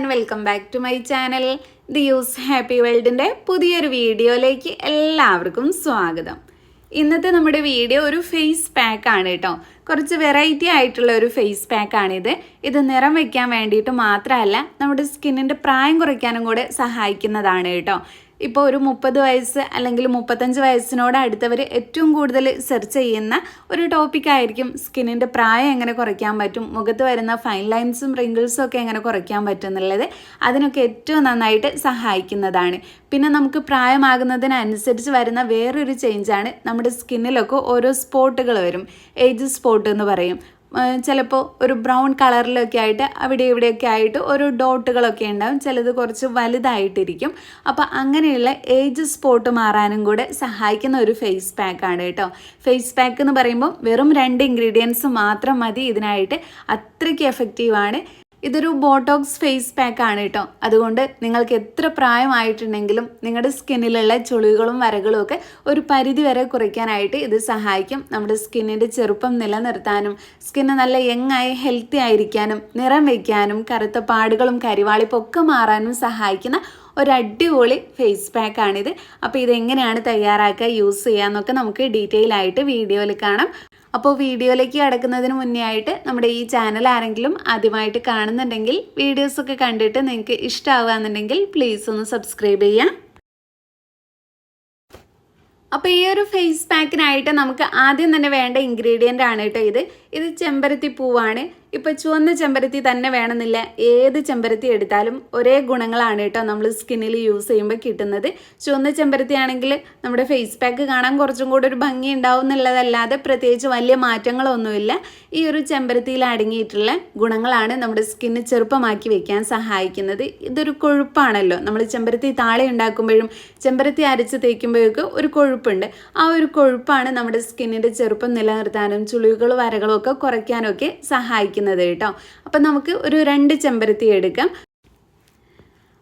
And welcome back to my channel the use happy വേൾഡിന്റെ പുതിയൊരു വീഡിയോയിലേക്ക് എല്ലാവർക്കും സ്വാഗതം. ഇന്നത്തെ നമ്മുടെ വീഡിയോ ഒരു ഫേസ് പാക്ക് ആണ് കേട്ടോ. കുറച്ച് വെറൈറ്റി ആയിട്ടുള്ള ഒരു ഫേസ് പാക്ക് ആണിത്. ഇത് നിറം വെക്കാൻ വേണ്ടിയിട്ട് മാത്രമല്ല നമ്മുടെ സ്കിന്നിന്റെ പ്രായം കുറയ്ക്കാനും കൂടെ സഹായിക്കുന്നതാണ് കേട്ടോ. ഇപ്പോൾ ഒരു മുപ്പത് വയസ്സ് അല്ലെങ്കിൽ മുപ്പത്തഞ്ച് വയസ്സിനോട് അടുത്തവർ ഏറ്റവും കൂടുതൽ സെർച്ച് ചെയ്യുന്ന ഒരു ടോപ്പിക്കായിരിക്കും സ്കിന്നിന്റെ പ്രായം എങ്ങനെ കുറയ്ക്കാൻ പറ്റും മുഖത്ത് വരുന്ന ഫൈൻ ലൈൻസും റിങ്കിൾസും ഒക്കെ എങ്ങനെ കുറയ്ക്കാൻ പറ്റും എന്നുള്ളത് അതിനൊക്കെ ഏറ്റവും നന്നായിട്ട് സഹായിക്കുന്നതാണ്. പിന്നെ നമുക്ക് പ്രായമാകുന്നതിനനുസരിച്ച് വരുന്ന വേറൊരു ചേഞ്ചാണ് നമ്മുടെ സ്കിന്നിലൊക്കെ ഓരോ സ്പോട്ടുകൾ വരും. ഏജ് സ്പോട്ട് എന്ന് പറയും. ചിലപ്പോൾ ഒരു ബ്രൗൺ കളറിലൊക്കെ ആയിട്ട് അവിടെ ഇവിടെയൊക്കെ ആയിട്ട് ഒരു ഡോട്ടുകളൊക്കെ ഉണ്ടാവും. ചിലത് കുറച്ച് വലുതായിട്ടിരിക്കും. അപ്പോൾ അങ്ങനെയുള്ള ഏജ് സ്പോട്ട് മാറാനും കൂടെ സഹായിക്കുന്ന ഒരു ഫേസ് പാക്കാണ് കേട്ടോ. ഫേസ് പാക്ക് എന്ന് പറയുമ്പോൾ വെറും രണ്ട് ഇൻഗ്രീഡിയൻസ് മാത്രം മതി. ഇതിനായിട്ട് അത്രയ്ക്ക് എഫക്റ്റീവാണ് ഇതൊരു ബോട്ടോക്സ് ഫേസ് പാക്ക് ആണ് കേട്ടോ അതുകൊണ്ട് നിങ്ങൾക്ക് എത്ര പ്രായമായിട്ടുണ്ടെങ്കിലും നിങ്ങളുടെ സ്കിന്നിലുള്ള ചുളികളും വരകളും ഒക്കെ ഒരു പരിധി വരെ കുറയ്ക്കാനായിട്ട് ഇത് സഹായിക്കും. നമ്മുടെ സ്കിന്നിന്റെ ചെറുപ്പം നിലനിർത്താനും സ്കിന്ന് നല്ല യങ്ങായി ഹെൽത്തി ആയിരിക്കാനും നിറം വയ്ക്കാനും കറുത്ത പാടുകളും കരിവാളിപ്പൊക്കെ മാറാനും സഹായിക്കുന്ന ഒരു അടിപൊളി ഫേസ് പാക്ക് ആണിത്. അപ്പോൾ ഇതെങ്ങനെയാണ് തയ്യാറാക്കുക യൂസ് ചെയ്യാന്നൊക്കെ നമുക്ക് ഡീറ്റെയിൽ ആയിട്ട് വീഡിയോയിൽ കാണാം. അപ്പോൾ വീഡിയോയിലേക്ക് കടക്കുന്നതിന് മുന്നേ ആയിട്ട് നമ്മുടെ ഈ ചാനൽ ആരെങ്കിലും ആദ്യമായിട്ട് കാണുന്നുണ്ടെങ്കിൽ വീഡിയോസൊക്കെ കണ്ടിട്ട് നിങ്ങൾക്ക് ഇഷ്ടമാവുകയെന്നുണ്ടെങ്കിൽ പ്ലീസ് ഒന്ന് സബ്സ്ക്രൈബ് ചെയ്യാം. അപ്പോൾ ഈ ഒരു ഫേസ് പാക്കിനായിട്ട് നമുക്ക് ആദ്യം തന്നെ വേണ്ട ഇൻഗ്രീഡിയന്റ് ആണ് കേട്ടോ ഇത്. ഇത് ചെമ്പരത്തി പൂവാണ്. ഇപ്പോൾ ചുവന്ന ചെമ്പരത്തി തന്നെ വേണമെന്നില്ല. ഏത് ചെമ്പരത്തി എടുത്താലും ഒരേ ഗുണങ്ങളാണ് കേട്ടോ നമ്മൾ സ്കിന്നിൽ യൂസ് ചെയ്യുമ്പോൾ കിട്ടുന്നത്. ചുവന്ന ചെമ്പരത്തി ആണെങ്കിൽ നമ്മുടെ ഫേസ് പാക്ക് കാണാൻ കുറച്ചും കൂടെ ഒരു ഭംഗി ഉണ്ടാവും എന്നുള്ളതല്ലാതെ പ്രത്യേകിച്ച് വലിയ മാറ്റങ്ങളൊന്നുമില്ല. ഈ ഒരു ചെമ്പരത്തിയിൽ അടങ്ങിയിട്ടുള്ള ഗുണങ്ങളാണ് നമ്മുടെ സ്കിന്ന് ചെറുപ്പമാക്കി വെക്കാൻ സഹായിക്കുന്നത്. ഇതൊരു കൊഴുപ്പാണല്ലോ. നമ്മൾ ചെമ്പരത്തി താളി ഉണ്ടാക്കുമ്പോഴും ചെമ്പരത്തി അരച്ച് തേക്കുമ്പോഴൊക്കെ ഒരു കൊഴുപ്പുണ്ട്. ആ ഒരു കൊഴുപ്പാണ് നമ്മുടെ സ്കിന്നിന്റെ ചെറുപ്പം നിലനിർത്താനും ചുളിവുകൾ വരകളും ഒക്കെ കുറയ്ക്കാനൊക്കെ സഹായിക്കുന്നത് കേട്ടോ. അപ്പം നമുക്ക് ഒരു രണ്ട് ചെമ്പരത്തി എടുക്കാം.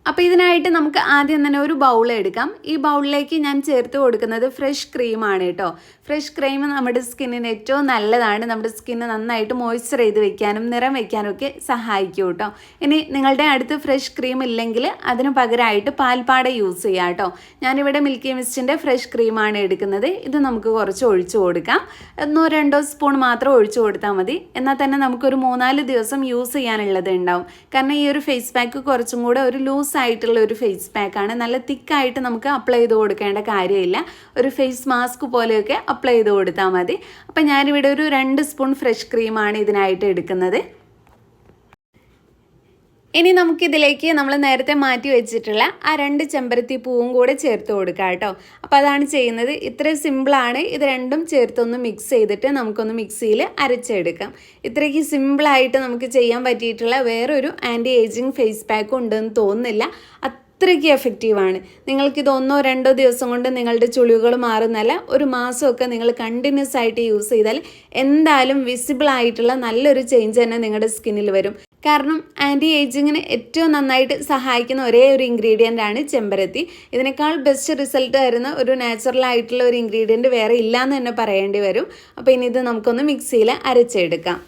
അപ്പോൾ ഇതിനായിട്ട് നമുക്ക് ആദ്യം തന്നെ ഒരു ബൗൾ എടുക്കാം. ഈ ബൗളിലേക്ക് ഞാൻ ചേർത്ത് കൊടുക്കുന്നത് ഫ്രഷ് ക്രീമാണ് കേട്ടോ. ഫ്രഷ് ക്രീം നമ്മുടെ സ്കിന്നിന് ഏറ്റവും നല്ലതാണ്. നമ്മുടെ സ്കിന്ന് നന്നായിട്ട് മോയ്സ്ചർ ചെയ്ത് വെക്കാനും നിറം വെക്കാനും ഒക്കെ സഹായിക്കും കേട്ടോ. ഇനി നിങ്ങളുടെ അടുത്ത് ഫ്രഷ് ക്രീം ഇല്ലെങ്കിൽ അതിന് പകരമായിട്ട് പാൽപ്പാട യൂസ് ചെയ്യാം കേട്ടോ. ഞാനിവിടെ മിൽക്കി മിസ്റ്റിന്റെ ഫ്രഷ് ക്രീമാണ് എടുക്കുന്നത്. ഇത് നമുക്ക് കുറച്ച് ഒഴിച്ചു കൊടുക്കാം. ഒന്നോ രണ്ടോ സ്പൂൺ മാത്രം ഒഴിച്ചു കൊടുത്താൽ മതി. എന്നാൽ തന്നെ നമുക്കൊരു മൂന്നാൽ ദിവസം യൂസ് ചെയ്യാനുള്ളത് ഉണ്ടാവും. കാരണം ഈ ഒരു ഫേസ് പാക്ക് കുറച്ചും കൂടെ ഒരു ലൂസ് ആയിട്ടുള്ള ഒരു ഫേസ് പാക്കാണ് നല്ല തിക്കായിട്ട് നമുക്ക് അപ്ലൈ ചെയ്ത് കൊടുക്കേണ്ട കാര്യമില്ല. ഒരു ഫേസ് മാസ്ക് പോലെയൊക്കെ അപ്ലൈ ചെയ്ത് കൊടുത്താൽ മതി. അപ്പം ഞാനിവിടെ ഒരു രണ്ട് സ്പൂൺ ഫ്രഷ് ക്രീമാണ് ഇതിനായിട്ട് എടുക്കുന്നത്. ഇനി നമുക്കിതിലേക്ക് നമ്മൾ നേരത്തെ മാറ്റി വെച്ചിട്ടുള്ള ആ രണ്ട് ചെമ്പരത്തി പൂവും കൂടെ ചേർത്ത് കൊടുക്കാം കേട്ടോ. അപ്പോൾ അതാണ് ചെയ്യുന്നത്. ഇത്ര സിമ്പിളാണ് ഇത് രണ്ടും ചേർത്തൊന്ന് മിക്സ് ചെയ്തിട്ട് നമുക്കൊന്ന് മിക്സിയിൽ അരച്ചെടുക്കാം. ഇത്രയ്ക്ക് സിമ്പിളായിട്ട് നമുക്ക് ചെയ്യാൻ പറ്റിയിട്ടുള്ള വേറൊരു ആന്റി ഏജിങ് ഫേസ് പാക്ക് ഉണ്ടെന്ന് തോന്നുന്നില്ല. അത്രയ്ക്ക് എഫക്റ്റീവാണ് നിങ്ങൾക്കിത് ഒന്നോ രണ്ടോ ദിവസം കൊണ്ട് നിങ്ങളുടെ ചുളിവുകൾ മാറുന്നല്ല ഒരു മാസമൊക്കെ നിങ്ങൾ കണ്ടിന്യൂസ് ആയിട്ട് യൂസ് ചെയ്താൽ എന്തായാലും വിസിബിൾ ആയിട്ടുള്ള നല്ലൊരു ചേഞ്ച് തന്നെ നിങ്ങളുടെ സ്കിന്നിൽ വരും. കാരണം ആന്റി ഏജിങ്ങിന് ഏറ്റവും നന്നായിട്ട് സഹായിക്കുന്ന ഒരേ ഒരു ഇൻഗ്രീഡിയന്റ് ആണ് ചെമ്പരത്തി. ഇതിനേക്കാൾ ബെസ്റ്റ് റിസൾട്ട് തരുന്ന ഒരു നാച്ചുറൽ ആയിട്ടുള്ള ഒരു ഇൻഗ്രീഡിയന്റ് വേറെ ഇല്ലയെന്ന് തന്നെ പറയേണ്ടി വരും. അപ്പോൾ ഇനി ഇത് നമുക്കൊന്ന് മിക്സിയിൽ അരച്ചെടുക്കാം.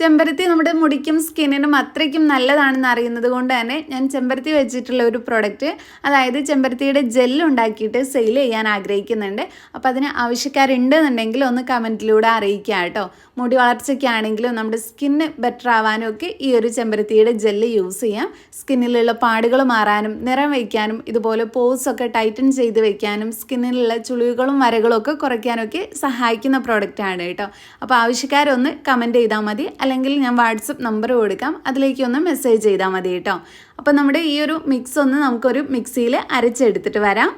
ചെമ്പരത്തി നമ്മുടെ മുടിക്കും സ്കിന്നിനും അത്രയ്ക്കും നല്ലതാണെന്ന് അറിയുന്നത് കൊണ്ട് തന്നെ ഞാൻ ചെമ്പരത്തി വെച്ചിട്ടുള്ള ഒരു പ്രൊഡക്റ്റ് അതായത് ചെമ്പരത്തിയുടെ ജെല്ല് ഉണ്ടാക്കിയിട്ട് സെയിൽ ചെയ്യാൻ ആഗ്രഹിക്കുന്നുണ്ട്. അപ്പോൾ അതിന് ആവശ്യക്കാരുണ്ട് എന്നുണ്ടെങ്കിൽ ഒന്ന് കമന്റിലൂടെ അറിയിക്കുക കേട്ടോ. മുടി വളർച്ചയ്ക്കാണെങ്കിലും നമ്മുടെ സ്കിന്ന് ബെറ്റർ ആവാനും ഒക്കെ ഈ ഒരു ചെമ്പരത്തിയുടെ ജെല്ല് യൂസ് ചെയ്യാം. സ്കിന്നിലുള്ള പാടുകൾ മാറാനും നിറം വയ്ക്കാനും ഇതുപോലെ പോസൊക്കെ ടൈറ്റൻ ചെയ്ത് വയ്ക്കാനും സ്കിന്നിലുള്ള ചുളിവുകളും വരകളും ഒക്കെ കുറയ്ക്കാനൊക്കെ സഹായിക്കുന്ന പ്രോഡക്റ്റാണ് കേട്ടോ. അപ്പോൾ ആവശ്യക്കാരൊന്ന് കമന്റ് ചെയ്താൽ മതി. അല്ലെങ്കിൽ ഞാൻ വാട്സപ്പ് നമ്പർ കൊടുക്കാം. അതിലേക്ക് ഒന്ന് മെസ്സേജ് ചെയ്താൽ മതി കേട്ടോ. അപ്പോൾ നമ്മുടെ ഈ ഒരു മിക്സ് ഒന്ന് നമുക്കൊരു മിക്സിയിൽ അരച്ചെടുത്തിട്ട് വരാം.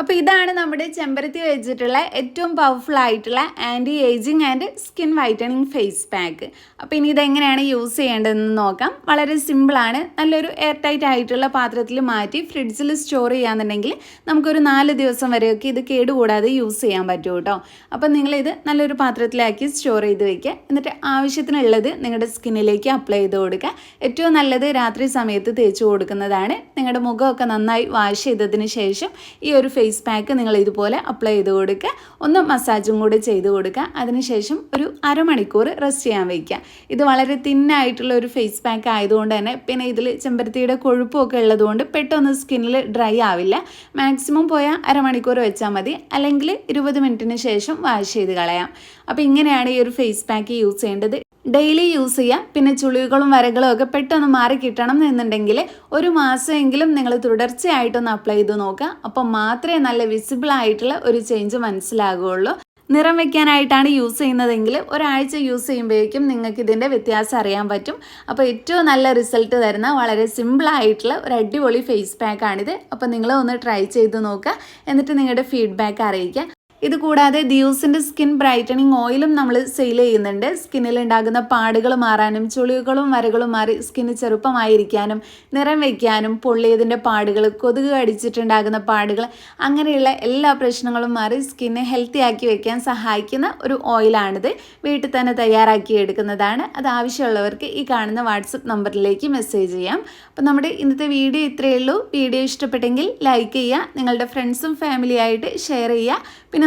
അപ്പോൾ ഇതാണ് നമ്മുടെ ചെമ്പരത്തി വെച്ചിട്ടുള്ള ഏറ്റവും പവർഫുൾ ആയിട്ടുള്ള anti ageing and skin whitening face pack അപ്പോൾ ഇനി ഇതെങ്ങനെയാണ് യൂസ് ചെയ്യേണ്ടതെന്ന് നോക്കാം. വളരെ സിമ്പിളാണ് നല്ലൊരു എയർ ടൈറ്റ് ആയിട്ടുള്ള പാത്രത്തിൽ മാറ്റി ഫ്രിഡ്ജിൽ സ്റ്റോർ ചെയ്യാന്നുണ്ടെങ്കിൽ നമുക്കൊരു നാല് ദിവസം വരെയൊക്കെ ഇത് കേടുകൂടാതെ യൂസ് ചെയ്യാൻ പറ്റും കേട്ടോ അപ്പോൾ നിങ്ങളിത് നല്ലൊരു പാത്രത്തിലാക്കി സ്റ്റോർ ചെയ്ത് വയ്ക്കുക എന്നിട്ട് ആവശ്യത്തിനുള്ളത് നിങ്ങളുടെ സ്കിന്നിലേക്ക് അപ്ലൈ ചെയ്ത് കൊടുക്കുക. ഏറ്റവും നല്ലത് രാത്രി സമയത്ത് തേച്ച് കൊടുക്കുന്നതാണ്. നിങ്ങളുടെ മുഖമൊക്കെ നന്നായി വാഷ് ചെയ്തതിന് ശേഷം ഈ ഒരു ഫേസ് പാക്ക് നിങ്ങൾ ഇതുപോലെ അപ്ലൈ ചെയ്ത് കൊടുക്കുക. ഒന്ന് മസാജും കൂടി ചെയ്ത് കൊടുക്കുക. അതിനുശേഷം ഒരു അരമണിക്കൂർ റെസ്റ്റ് ചെയ്യാൻ വയ്ക്കുക ഇത് വളരെ തിന്നായിട്ടുള്ള ഒരു ഫേസ് പാക്ക് ആയതുകൊണ്ട് തന്നെ പിന്നെ ഇതിൽ ചെമ്പരത്തിയുടെ കൊഴുപ്പൊക്കെ ഉള്ളതുകൊണ്ട് പെട്ടെന്ന് സ്കിന്നിൽ ഡ്രൈ ആവില്ല. മാക്സിമം പോയാൽ അരമണിക്കൂർ വെച്ചാൽ മതി. അല്ലെങ്കിൽ ഇരുപത് മിനിറ്റിന് ശേഷം വാഷ് ചെയ്ത് കളയാം. അപ്പോൾ ഇങ്ങനെയാണ് ഈ ഒരു ഫേസ് പാക്ക് യൂസ് ചെയ്യേണ്ടത്. ഡെയിലി യൂസ് ചെയ്യാം. പിന്നെ ചുളിവുകളും വരകളും ഒക്കെ പെട്ടെന്ന് മാറി കിട്ടണം എന്നുണ്ടെങ്കിൽ ഒരു മാസമെങ്കിലും നിങ്ങൾ തുടർച്ചയായിട്ടൊന്ന് അപ്ലൈ ചെയ്ത് നോക്കുക. അപ്പോൾ മാത്രമേ നല്ല വിസിബിൾ ആയിട്ടുള്ള ഒരു ചേഞ്ച് മനസ്സിലാകുകയുള്ളൂ. നിറം വെക്കാനായിട്ടാണ് യൂസ് ചെയ്യുന്നതെങ്കിൽ ഒരാഴ്ച യൂസ് ചെയ്യുമ്പോഴേക്കും നിങ്ങൾക്ക് ഇതിന്റെ വ്യത്യാസം അറിയാൻ പറ്റും. അപ്പോൾ ഏറ്റവും നല്ല റിസൾട്ട് തരുന്ന വളരെ സിമ്പിളായിട്ടുള്ള ഒരു അടിപൊളി ഫേസ് പാക്കാണിത് അപ്പോൾ നിങ്ങൾ ഒന്ന് ട്രൈ ചെയ്ത് നോക്കുക. എന്നിട്ട് നിങ്ങളുടെ ഫീഡ്ബാക്ക് അറിയിക്കുക. ഇത് കൂടാതെ ദിയൂസിന്റെ സ്കിൻ ബ്രൈറ്റനിങ് ഓയിലും നമ്മൾ സെയിൽ ചെയ്യുന്നുണ്ട്. സ്കിന്നിൽ ഉണ്ടാകുന്ന പാടുകൾ മാറാനും ചുളിവുകളും വരകളും മാറി സ്കിന്ന് ചെറുപ്പമായിരിക്കാനും നിറം വയ്ക്കാനും പൊള്ളിയതിന്റെ പാടുകൾ കൊതുക് കടിച്ചിട്ടുണ്ടാകുന്ന പാടുകൾ അങ്ങനെയുള്ള എല്ലാ പ്രശ്നങ്ങളും മാറി സ്കിന്നെ ഹെൽത്തി ആക്കി വെക്കാൻ സഹായിക്കുന്ന ഒരു ഓയിലാണിത് വീട്ടിൽ തന്നെ തയ്യാറാക്കി എടുക്കുന്നതാണ്. അത് ആവശ്യമുള്ളവർക്ക് ഈ കാണുന്ന വാട്സപ്പ് നമ്പറിലേക്ക് മെസ്സേജ് ചെയ്യാം. അപ്പോൾ നമ്മുടെ ഇന്നത്തെ വീഡിയോ ഇത്രയേ ഉള്ളൂ. വീഡിയോ ഇഷ്ടപ്പെട്ടെങ്കിൽ ലൈക്ക് ചെയ്യുക നിങ്ങളുടെ ഫ്രണ്ട്സും ഫാമിലിയായിട്ട് ഷെയർ ചെയ്യുക. പിന്നെ